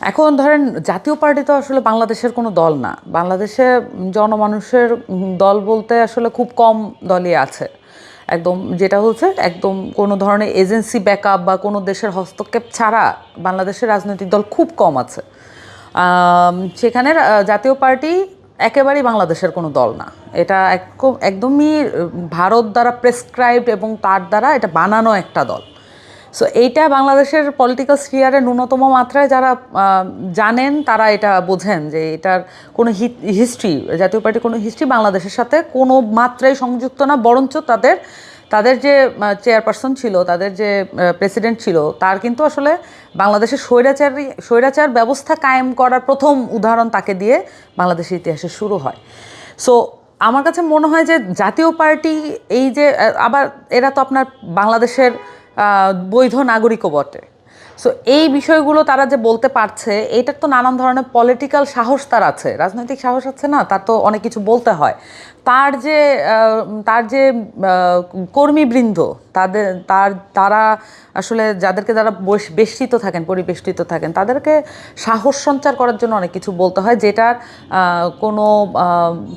এখন ধরেন জাতীয় পার্টি তো আসলে বাংলাদেশের কোনো দল না। বাংলাদেশে জনমানুষের দল বলতে আসলে খুব কম দলই আছে। একদম যেটা হচ্ছে একদম কোনো ধরনের এজেন্সি ব্যাকআপ বা কোনো দেশের হস্তক্ষেপ ছাড়া বাংলাদেশের রাজনৈতিক দল খুব কম আছে। সেখানে জাতীয় পার্টি একেবারেই বাংলাদেশের কোনো দল না। এটা একদম- একদমই ভারত দ্বারা প্রেসক্রাইবড এবং তার দ্বারা এটা বানানো একটা দল। সো এইটা বাংলাদেশের পলিটিক্যাল স্ফিয়ারে ন্যূনতম মাত্রায় যারা জানেন, তারা এটা বোঝেন যে এটার কোনো হিস্ট্রি জাতীয় পার্টির কোনো হিস্ট্রি বাংলাদেশের সাথে কোনো মাত্রায় সংযুক্ত না, বরঞ্চ তাদের তাদের যে চেয়ারপারসন ছিল, তাদের যে প্রেসিডেন্ট ছিল, তার কিন্তু আসলে বাংলাদেশের স্বৈরাচারী, স্বৈরাচার ব্যবস্থা কায়েম করার প্রথম উদাহরণ তাকে দিয়ে বাংলাদেশের ইতিহাসে শুরু হয়। সো আমার কাছে মনে হয় যে জাতীয় পার্টি এই যে আবার এরা তো আপনার বাংলাদেশের বৈধ নাগরিকও বটে। সো এই বিষয়গুলো তারা যে বলতে পারছে, এটার তো নানান ধরনের পলিটিক্যাল সাহস তার আছে। রাজনৈতিক সাহস আছে না, তার তো অনেক কিছু বলতে হয়। তার যে তার যে কর্মীবৃন্দ, তাদের, তার, তারা আসলে যাদেরকে যারা বেষ্টিত থাকেন, পরিবেষ্টিত থাকেন, তাদেরকে সাহস সঞ্চার করার জন্য অনেক কিছু বলতে হয়, যেটার কোনো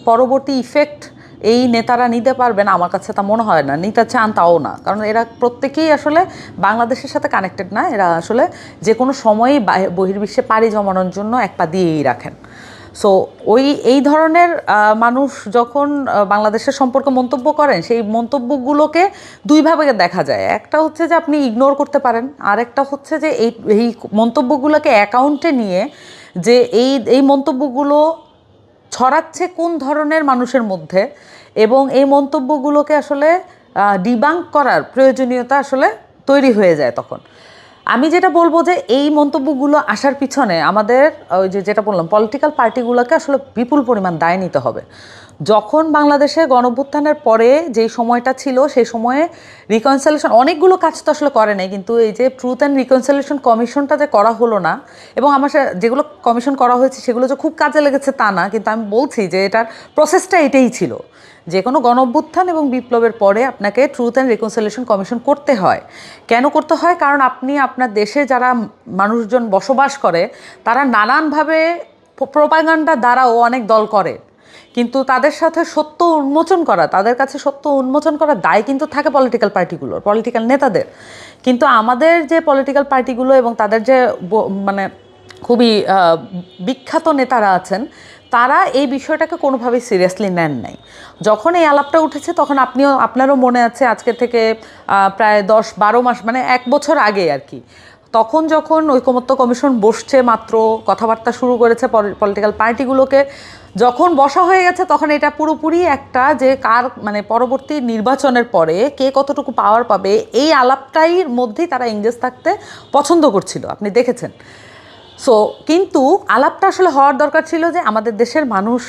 পরবর্তী ইফেক্ট এই নেতারা নিতে পারবেন আমার কাছে তা মনে হয় না। নিতে চান তাও না। কারণ এরা প্রত্যেকেই আসলে বাংলাদেশের সাথে কানেক্টেড না। এরা আসলে যে কোনো সময়ই বাহি- বহির্বিশ্বে পাড়ি জমানোর জন্য এক পা দিয়েই রাখেন। সো ওই, এই ধরনের মানুষ যখন বাংলাদেশের সম্পর্কে মন্তব্য করেন, সেই মন্তব্যগুলোকে দুইভাবে দেখা যায়। একটা হচ্ছে যে আপনি ইগনোর করতে পারেন, আর একটা হচ্ছে যে এই এই মন্তব্যগুলোকে অ্যাকাউন্টে নিয়ে যে এই এই মন্তব্যগুলো ছড়াচ্ছে কোন ধরনের মানুষের মধ্যে এবং এই মন্তব্যগুলোকে আসলে ডিবাঙ্ক করার প্রয়োজনীয়তা আসলে তৈরি হয়ে যায় তখন। আমি যেটা বলব যে এই মন্তব্যগুলো আসার পিছনে আমাদের, ওই যে যেটা বললাম পলিটিক্যাল পার্টিগুলোকে আসলে বিপুল পরিমাণ দায় নিতে হবে। যখন বাংলাদেশে গণভ্যুত্থানের পরে যেই সময়টা ছিল, সেই সময়ে রিকনসিলেশন অনেকগুলো কাজ তো আসলে করে নাই, কিন্তু এই যে ট্রুথ অ্যান্ড রিকনসিলেশন কমিশনটা যে করা হলো না, এবং আমার যেগুলো কমিশন করা হয়েছে সেগুলো যে খুব কাজে লেগেছে তা না, কিন্তু আমি বলছি যে এটার প্রসেসটা এটাই ছিল। যে কোনো গণভ্যুত্থান এবং বিপ্লবের পরে আপনাকে ট্রুথ অ্যান্ড রিকনসিলেশন কমিশন করতে হয়। কেন করতে হয়? কারণ আপনি আপনার দেশে যারা মানুষজন বসবাস করে, তারা নানানভাবে প্রোপাগান্ডা দ্বারাও অনেক দল করে। কিন্তু তাদের সাথে সত্য উন্মোচন করা, তাদের কাছে সত্য উন্মোচন করার দায় কিন্তু থাকে পলিটিক্যাল পার্টিগুলোর পলিটিক্যাল নেতাদের। কিন্তু আমাদের যে পলিটিক্যাল পার্টিগুলো এবং তাদের যে মানে খুবই বিখ্যাত নেতারা আছেন, তারা এই বিষয়টাকে কোনোভাবেই সিরিয়াসলি নেন নাই। যখন এই আলাপটা উঠেছে তখন আপনিও, আপনারও মনে আছে আজকে থেকে প্রায় দশ বারো মাস মানে এক বছর আগে আর কি। তখন যখন ঐকমত্য কমিশন বসছে মাত্র, কথাবার্তা শুরু করেছে পলিটিক্যাল পার্টিগুলোকে যখন বসা হয়ে গেছে, তখন এটা পুরোপুরি একটা যে কার মানে পরবর্তী নির্বাচনের পরে কে কতটুকু পাওয়ার পাবে, এই আলাপটাই মধ্যেই তারা ইংরেজ থাকতে পছন্দ করছিল, আপনি দেখেছেন। সো কিন্তু আলাপটা আসলে হওয়ার দরকার ছিল যে আমাদের দেশের মানুষ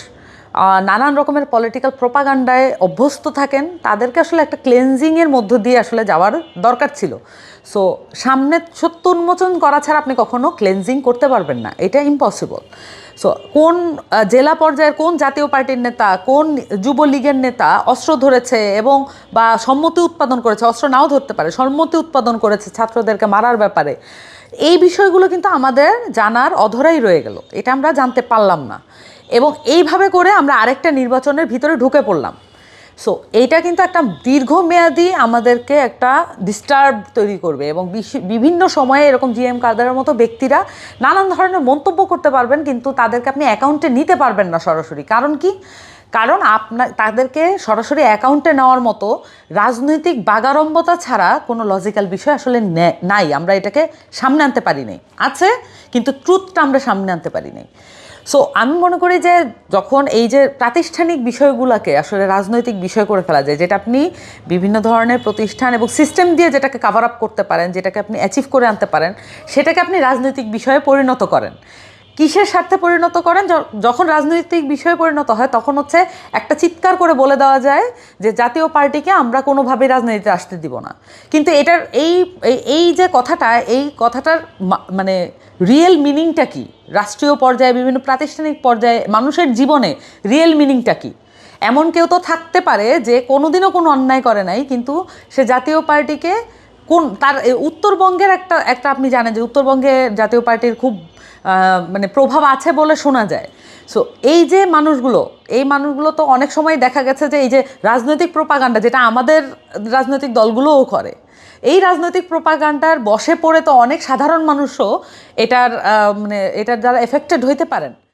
নানান রকমের পলিটিক্যাল প্রোপাগান্ডায় অভ্যস্ত থাকেন, তাদেরকে আসলে একটা ক্লেনজিংয়ের মধ্য দিয়ে আসলে যাওয়ার দরকার ছিল। সো সামনে সত্য উন্মোচন করা ছাড়া আপনি কখনো ক্লেনজিং করতে পারবেন না, এটা ইম্পসিবল সো কোন জেলা পর্যায়ের কোন জাতীয় পার্টির নেতা, কোন যুবলীগের নেতা অস্ত্র ধরেছে এবং বা সম্মতি উৎপাদন করেছে, অস্ত্র নাও ধরতে পারে, সম্মতি উৎপাদন করেছে ছাত্রদেরকে মারার ব্যাপারে, এই বিষয়গুলো কিন্তু আমাদের জানার অধরাই রয়ে গেল, এটা আমরা জানতে পারলাম না। এবং এইভাবে করে আমরা আরেকটা নির্বাচনের ভিতরে ঢুকে পড়লাম। সো এইটা কিন্তু একটা দীর্ঘমেয়াদী আমাদেরকে একটা ডিস্টার্ব তৈরি করবে এবং বিভিন্ন সময়ে এরকম জিএম কাদারের মতো ব্যক্তিরা নানান ধরনের মন্তব্য করতে পারবেন, কিন্তু তাদেরকে আপনি অ্যাকাউন্টে নিতে পারবেন না সরাসরি। কারণ কি? কারণ আপনার তাদেরকে সরাসরি অ্যাকাউন্টে নেওয়ার মতো রাজনৈতিক বাগাড়ম্বতা ছাড়া কোনো লজিক্যাল বিষয় আসলে নাই। আমরা এটাকে সামনে আনতে পারি নাই। আছে, কিন্তু ট্রুথটা আমরা সামনে আনতে পারি নাই। সো আমি মনে করি যে যখন এই যে প্রাতিষ্ঠানিক বিষয়গুলোকে আসলে রাজনৈতিক বিষয় করে ফেলা যায়, যেটা আপনি বিভিন্ন ধরনের প্রতিষ্ঠান এবং সিস্টেম দিয়ে যেটাকে কাভার আপ করতে পারেন, যেটাকে আপনি অ্যাচিভ করে আনতে পারেন, সেটাকে আপনি রাজনৈতিক বিষয়ে পরিণত করেন। কিসের স্বার্থে পরিণত করেন? যখন রাজনৈতিক বিষয়ে পরিণত হয়, তখন হচ্ছে একটা চিৎকার করে বলে দেওয়া যায় যে, জাতীয় পার্টিকে আমরা কোনোভাবেই রাজনীতিতে আসতে দিব না। কিন্তু এটার এই, এই- যে কথাটা, এই কথাটার মানে রিয়েল মিনিংটা কি? রাষ্ট্রীয় পর্যায়ে, বিভিন্ন প্রাতিষ্ঠানিক পর্যায়ে, মানুষের জীবনে রিয়েল মিনিংটা কি? এমন কেউ তো থাকতে পারে যে, কোনোদিনও কোনো অন্যায় করে নাই, কিন্তু সে জাতীয় পার্টিকে কোন, তার উত্তরবঙ্গের একটা একটা আপনি জানেন যে উত্তরবঙ্গে জাতীয় পার্টির খুব মানে প্রভাব আছে বলে শোনা যায়। সো এই যে মানুষগুলো, এই মানুষগুলো তো অনেক সময় দেখা গেছে যে এই যে রাজনৈতিক প্রোপাগান্ডা যেটা আমাদের রাজনৈতিক দলগুলোও করে, এই রাজনৈতিক প্রোপাগান্ডার বসে পড়ে তো অনেক সাধারণ মানুষও এটার মানে এটার দ্বারা এফেক্টেড হইতে পারেন।